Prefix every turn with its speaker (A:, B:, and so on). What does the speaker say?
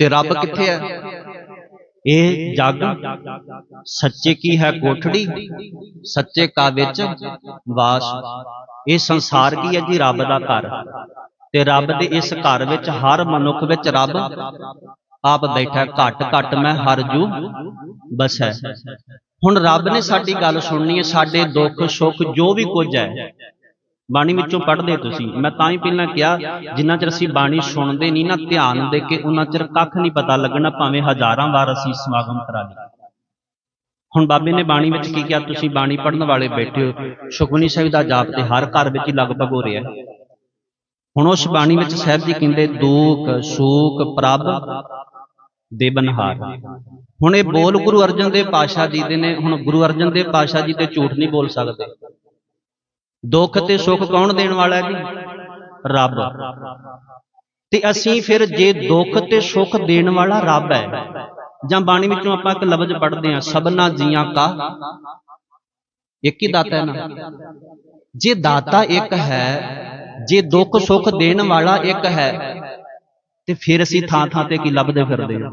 A: ਤੇ ਰੱਬ ਕਿੱਥੇ ਹੈ? ਇਹ ਜਗ। ਸੱਚੇ ਕੀ ਹੈ ਕੋਠੜੀ? ਸੱਚੇ ਕਾ ਵਿੱਚ ਵਾਸ। ਇਹ ਸੰਸਾਰ ਕੀ ਹੈ ਜੀ? ਰੱਬ ਦਾ ਘਰ। ਤੇ ਰੱਬ ਦੇ ਇਸ ਘਰ ਵਿੱਚ ਹਰ ਮਨੁੱਖ ਵਿੱਚ ਰੱਬ। ਆਪ ਬੈਠਾ ਹੈ। ਘੱਟ ਘੱਟ ਮੈਂ ਹਰ ਜੂ ਬਸ। ਹੈ ਹੁਣ ਰੱਬ ਨੇ ਸਾਡੀ ਗੱਲ ਸੁਣਨੀ ਹੈ, ਸਾਡੇ ਦੁੱਖ ਸੁੱਖ ਜੋ ਵੀ ਕੁਝ ਹੈ ਬਾਣੀ ਵਿੱਚੋਂ ਪੜ੍ਹਦੇ ਤੁਸੀਂ। ਮੈਂ ਤਾਂ ਹੀ ਪਹਿਲਾਂ ਕਿਹਾ, ਜਿੰਨਾ ਚਿਰ ਅਸੀਂ ਬਾਣੀ ਸੁਣਦੇ ਨਹੀਂ ਨਾ, ਧਿਆਨ ਦੇ ਕੇ ਉਹਨਾਂ ਚਿਰ ਕੱਖ ਨਹੀਂ ਪਤਾ ਲੱਗਣਾ, ਭਾਵੇਂ ਹਜ਼ਾਰਾਂ ਵਾਰ ਅਸੀਂ ਸਮਾਗਮ ਕਰਾ ਲਈਏ। ਹੁਣ ਬਾਬੇ ਨੇ ਬਾਣੀ ਵਿੱਚ ਕੀ ਕਿਹਾ? ਤੁਸੀਂ ਬਾਣੀ ਪੜ੍ਹਨ ਵਾਲੇ ਬੈਠੇ ਹੋ। ਸੁਖਮਨੀ ਸਾਹਿਬ ਦਾ ਜਾਪ ਤੇ ਹਰ ਘਰ ਵਿੱਚ ਹੀ ਲਗਭਗ ਹੋ ਰਿਹਾ ਹੁਣ ਉਸ ਬਾਣੀ ਵਿੱਚ ਸਾਹਿਬ ਜੀ ਕਹਿੰਦੇ, ਦੁੱਖ ਸ਼ੋਕ ਪ੍ਰਭ ਦੇ ਬਨਹਾਰ। ਹੁਣ ਇਹ ਬੋਲ ਗੁਰੂ ਅਰਜਨ ਦੇਵ ਪਾਸ਼ਾ ਜੀ ਦੇ ਨੇ। ਹੁਣ ਗੁਰੂ ਅਰਜਨ ਦੇਵ ਪਾਸ਼ਾ ਜੀ ਤੇ ਝੂਠ ਨਹੀਂ ਬੋਲ ਸਕਦੇ। ਦੁੱਖ ਤੇ ਸੁੱਖ ਕੌਣ ਦੇਣ ਵਾਲਾ ਹੈ ਜੀ? ਰੱਬ। ਤੇ ਅਸੀਂ ਫਿਰ ਜੇ ਦੁੱਖ ਤੇ ਸੁੱਖ ਦੇਣ ਵਾਲਾ ਰੱਬ ਹੈ। ਜਾਂ ਬਾਣੀ ਵਿੱਚੋਂ ਆਪਾਂ ਇੱਕ ਲਫ਼ਜ਼ ਪੜ੍ਹਦੇ ਹਾਂ ਸਭਨਾ ਜੀਆਂ ਕਾ। ਇੱਕ ਹੀ ਦਾਤਾ ਹੈ ਨਾ। ਜੇ ਦਾਤਾ ਇੱਕ ਹੈ ਜੇ ਦੁੱਖ ਸੁੱਖ ਦੇਣ ਵਾਲਾ ਇੱਕ ਹੈ ਤੇ ਫਿਰ ਅਸੀਂ ਥਾਂ ਥਾਂ ਤੇ ਕੀ ਲੱਭਦੇ ਫਿਰਦੇ ਹਾਂ?